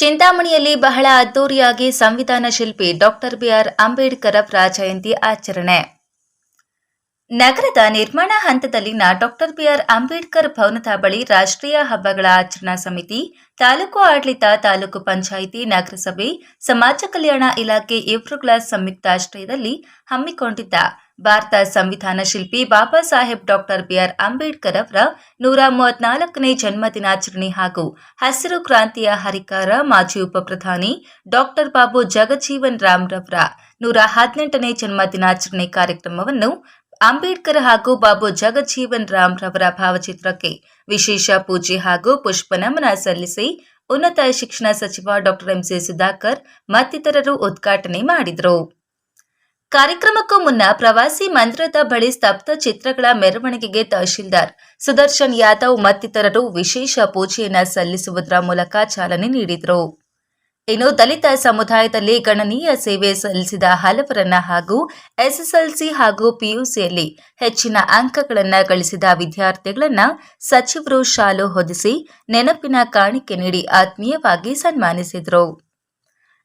ಚಿಂತಾಮಣಿಯಲ್ಲಿ ಬಹಳ ಅದ್ದೂರಿಯಾಗಿ ಸಂವಿಧಾನ ಶಿಲ್ಪಿ ಡಾಕ್ಟರ್ ಬಿಆರ್ ಅಂಬೇಡ್ಕರ್ ಅವರ ಜಯಂತಿ ಆಚರಣೆ. ನಗರದ ನಿರ್ಮಾಣ ಹಂತದಲ್ಲಿನ ಡಾಕ್ಟರ್ ಬಿಆರ್ ಅಂಬೇಡ್ಕರ್ ಭವನದ ಬಳಿ ರಾಷ್ಟ್ರೀಯ ಹಬ್ಬಗಳ ಆಚರಣಾ ಸಮಿತಿ, ತಾಲೂಕು ಆಡಳಿತ, ತಾಲೂಕು ಪಂಚಾಯಿತಿ, ನಗರಸಭೆ, ಸಮಾಜ ಕಲ್ಯಾಣ ಇಲಾಖೆ ಇವರುಗಳ ಸಂಯುಕ್ತಾಶ್ರಯದಲ್ಲಿ ಹಮ್ಮಿಕೊಂಡಿದ್ದ ಭಾರತ ಸಂವಿಧಾನ ಶಿಲ್ಪಿ ಬಾಬಾ ಸಾಹೇಬ್ ಡಾಕ್ಟರ್ ಬಿಆರ್ ಅಂಬೇಡ್ಕರ್ ಅವರ ನೂರ ಮೂವತ್ನಾಲ್ಕನೇ ಜನ್ಮ ದಿನಾಚರಣೆ ಹಾಗೂ ಹಸಿರು ಕ್ರಾಂತಿಯ ಹರಿಕಾರ ಮಾಜಿ ಉಪಪ್ರಧಾನಿ ಡಾಕ್ಟರ್ ಬಾಬು ಜಗಜೀವನ್ ರಾಮ್ ರವರ ನೂರ ಹದಿನೆಂಟನೇ ಜನ್ಮ ದಿನಾಚರಣೆ ಕಾರ್ಯಕ್ರಮವನ್ನು ಅಂಬೇಡ್ಕರ್ ಹಾಗೂ ಬಾಬು ಜಗಜೀವನ್ ರಾಮ್ ರವರ ಭಾವಚಿತ್ರಕ್ಕೆ ವಿಶೇಷ ಪೂಜೆ ಹಾಗೂ ಪುಷ್ಪ ನಮನ ಸಲ್ಲಿಸಿ ಉನ್ನತ ಶಿಕ್ಷಣ ಸಚಿವ ಡಾಕ್ಟರ್ ಎಂಸಿ ಸುಧಾಕರ್ ಮತ್ತಿತರರು ಉದ್ಘಾಟನೆ ಮಾಡಿದರು. ಕಾರ್ಯಕ್ರಮಕ್ಕೂ ಮುನ್ನ ಪ್ರವಾಸಿ ಮಂದಿರದ ಬಳಿ ಸ್ತಬ್ಧ ಚಿತ್ರಗಳ ಮೆರವಣಿಗೆಗೆ ತಹಶೀಲ್ದಾರ್ ಸುದರ್ಶನ್ ಯಾದವ್ ಮತ್ತಿತರರು ವಿಶೇಷ ಪೂಜೆಯನ್ನ ಸಲ್ಲಿಸುವುದರ ಮೂಲಕ ಚಾಲನೆ ನೀಡಿದರು. ಇನ್ನು ದಲಿತ ಸಮುದಾಯದಲ್ಲಿ ಗಣನೀಯ ಸೇವೆ ಸಲ್ಲಿಸಿದ ಹಲವರನ್ನ ಹಾಗೂ ಎಸ್ಎಸ್ಎಲ್ಸಿ ಹಾಗೂ ಪಿಯುಸಿಯಲ್ಲಿ ಹೆಚ್ಚಿನ ಅಂಕಗಳನ್ನು ಗಳಿಸಿದ ವಿದ್ಯಾರ್ಥಿಗಳನ್ನ ಸಚಿವರು ಶಾಲು ಹೊದಿಸಿ ನೆನಪಿನ ಕಾಣಿಕೆ ನೀಡಿ ಆತ್ಮೀಯವಾಗಿ ಸನ್ಮಾನಿಸಿದರು.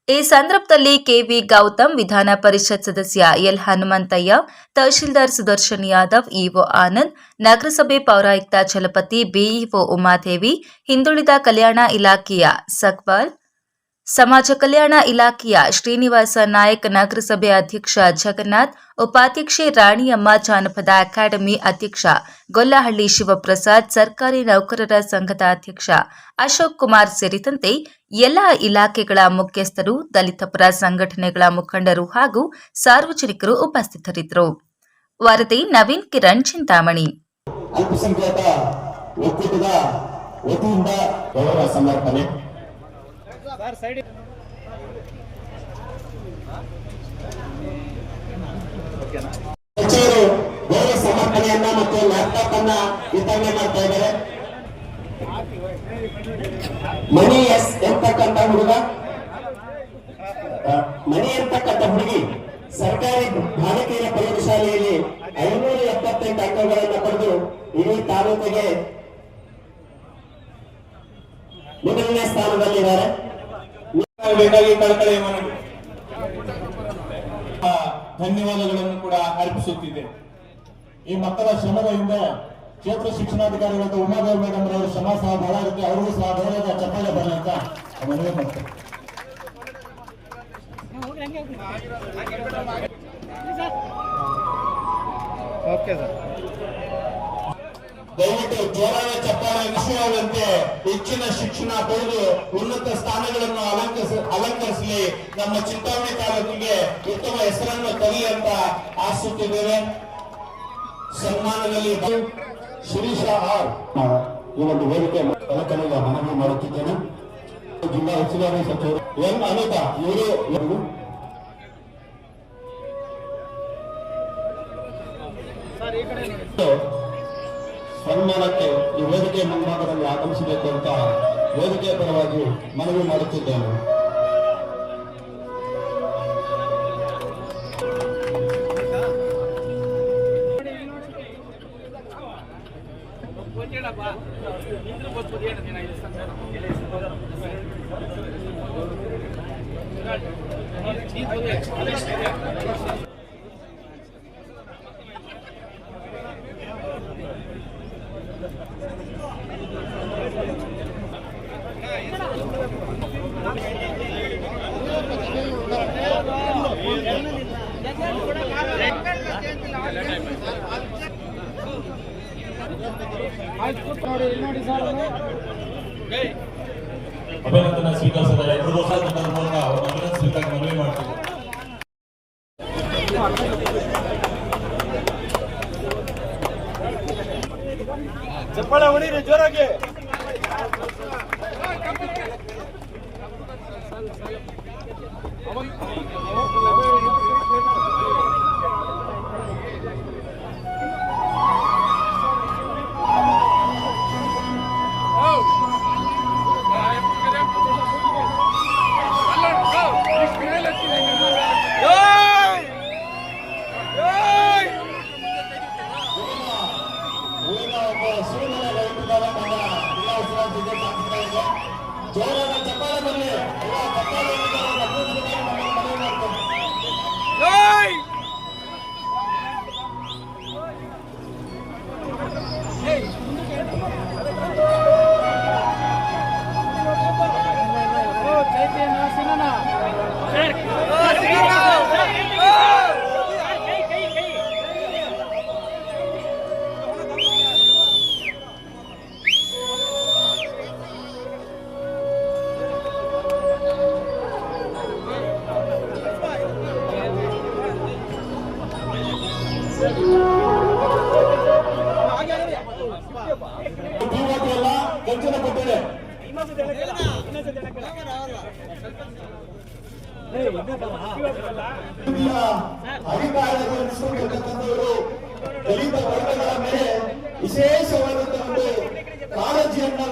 ಈ ಸಂದರ್ಭದಲ್ಲಿ ಕೆವಿ ಗೌತಮ್ ವಿಧಾನ ಪರಿಷತ್ ಸದಸ್ಯ ಎಲ್ ಹನುಮಂತಯ್ಯ, ತಹಶೀಲ್ದಾರ್ ಸುದರ್ಶನ್ ಯಾದವ್, ಇಒ ಆನಂದ್, ನಗರಸಭೆ ಪೌರಾಯುಕ್ತ ಚಲಪತಿ ಬಿಇಒ ಉಮಾದೇವಿ, ಹಿಂದುಳಿದ ಕಲ್ಯಾಣ ಇಲಾಖೆಯ ಸಕ್ಬಾಲ್ ಸಮಾಜ ಕಲ್ಯಾಣ ಇಲಾಖೆಯ ಶ್ರೀನಿವಾಸ ನಾಯಕ್ ನಗರಸಭೆ ಅಧ್ಯಕ್ಷ ಜಗನ್ನಾಥ್, ಉಪಾಧ್ಯಕ್ಷೆ ರಾಣಿಯಮ್ಮ, ಜಾನಪದ ಅಕಾಡೆಮಿ ಅಧ್ಯಕ್ಷ ಗೊಲ್ಲಹಳ್ಳಿ ಶಿವಪ್ರಸಾದ್, ಸರ್ಕಾರಿ ನೌಕರರ ಸಂಘದ ಅಧ್ಯಕ್ಷ ಅಶೋಕ್ ಕುಮಾರ್ ಸೇರಿದಂತೆ ಎಲ್ಲ ಇಲಾಖೆಗಳ ಮುಖ್ಯಸ್ಥರು, ದಲಿತ ಪರ ಸಂಘಟನೆಗಳ ಮುಖಂಡರು ಹಾಗೂ ಸಾರ್ವಜನಿಕರು ಉಪಸ್ಥಿತರಿದ್ದರು. ವರದಿ ನವೀನ್ ಕಿರಣ್ ಚಿಂತಾಮಣಿ. ಸಮರ್ಪಣೆ. ಗೌರವ ಸಮರ್ಪಣೆಯನ್ನ ಮತ್ತು ಲ್ಯಾಪ್ಟಾಪ್ ಅನ್ನ ವಿತರಣೆ ಮಾಡ್ತಾ ಇದ್ದಾರೆ ಮಣಿ ಎಸ್ ಎಂತಕ್ಕಂತ ಹುಡುಗ? ಮಣಿ ಎಂತಕ್ಕಂತ ಹುಡುಗಿ? ಸರ್ಕಾರಿ ಬಾಲಕಿಯರ ಪ್ರೌಢಶಾಲೆಯಲ್ಲಿ ಐನೂರ ಎಪ್ಪತ್ತೆಂಟು ಅಂಕಗಳನ್ನು ಪಡೆದು ಇಡೀ ತಾಲೂಕಿಗೆ ಮೊದಲನೇ ಸ್ಥಾನದಲ್ಲಿದ್ದಾರೆ. ಬೇಕಾಗಿ ಕಳಕಳಿಯ ಮನವಿ ಧನ್ಯವಾದಗಳನ್ನು ಕೂಡ ಅರ್ಪಿಸುತ್ತಿದೆ ಈ ಮಕ್ಕಳ ಶ್ರಮದಿಂದ ಕ್ಷೇತ್ರ ಶಿಕ್ಷಣಾಧಿಕಾರಿಗಳಾದ ಉಮಾದೇವ್ ಮೇಡಮ್ ರವರು ಶ್ರಮ ಸಹ ಬಹಳ ಇರುತ್ತೆ, ಅವರಿಗೂ ಸಹ ಗೌರವದ ಚಪ್ಪಾಳೆ ಬರಲಿ ಅಂತ ಮನವಿ ಮಾಡ್ತಾರೆ. ಓಕೆ ಸರ್ ದಯವಿಟ್ಟು ಜೋರಾದ ಚಪ್ಪಾಳೆ ವಿಷಯವಂತೆ ಹೆಚ್ಚಿನ ಶಿಕ್ಷಣ ಪಡೆದು ಉನ್ನತ ಸ್ಥಾನಗಳನ್ನು ಅಲಂಕರಿಸ ಅಲಂಕರಿಸಲಿ. ನಮ್ಮ ಚಿಂತಾಮಣಿ ತಾಲೂಕಿಗೆ ಉತ್ತಮ ಹೆಸರನ್ನು ತರಲಿ ಅಂತ ಆಶಿಸುತ್ತಿದ್ದೇವೆ. ಸನ್ಮಾನದಲ್ಲಿ ಶಿರೀಷ ಆರ್. ಈ ಒಂದು ವೇದಿಕೆ ಕಲಕಲಿಗ ಮನವಿ ಮಾಡುತ್ತಿದ್ದೇನೆ. ಜಿಲ್ಲಾ ಉಸ್ತುವಾರಿ ಸಚಿವರು ಎನ್ ಅನಿತ ಇವರು ಇವರು ಸನ್ಮಾನಕ್ಕೆ ಈ ವೇದಿಕೆ ಮುಂಭಾಗದಲ್ಲಿ ಆಗಮಿಸಬೇಕು ಅಂತ ವೇದಿಕೆಯ ಪರವಾಗಿ ಮನವಿ ಮಾಡುತ್ತಿದ್ದೇನೆ. ಅಭಿನಂದನೆ ಸ್ವೀಕರಿಸಿದ ಎಲ್ರಿಗೂ ಸಹ ನನ್ನ ಮೂಲಕ ಅವರನ್ನು ಸ್ವೀಕಾರ ಮನವಿ ಮಾಡ್ತೀನಿ ಚಪ್ಪಾಳೆ ಹೊಡೀರಿ ಜೋರಾಗಿ. ಊರಿನ Don't ಅಧಿಕಾರವನ್ನು ದಲಿತ ವರ್ಗಗಳ ಮೇಲೆ ವಿಶೇಷವಾದಂತಹ ಒಂದು ಕಾಳಜಿಯನ್ನ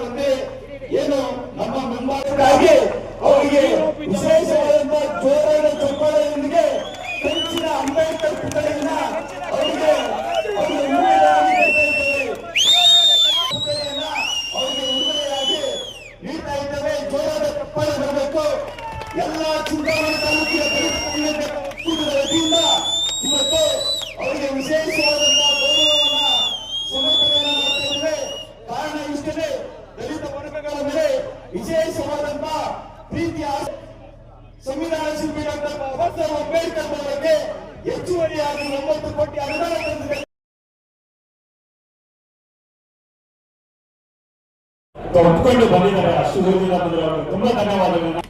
ಅಂಬೇಡ್ಕರ್ ಭವನಕ್ಕೆ ಹೆಚ್ಚುವರಿಯಾಗಿ ಒಂಬತ್ತು ಕೋಟಿ ಅನುದಾನ ತಂದಿದೆ ಒಪ್ಕೊಂಡು ಬಂದಿದ್ದಾರೆ ಅಷ್ಟು ಓದಿಲ್ಲ ಬಂದಿರೋ ತುಂಬಾ ಧನ್ಯವಾದಗಳು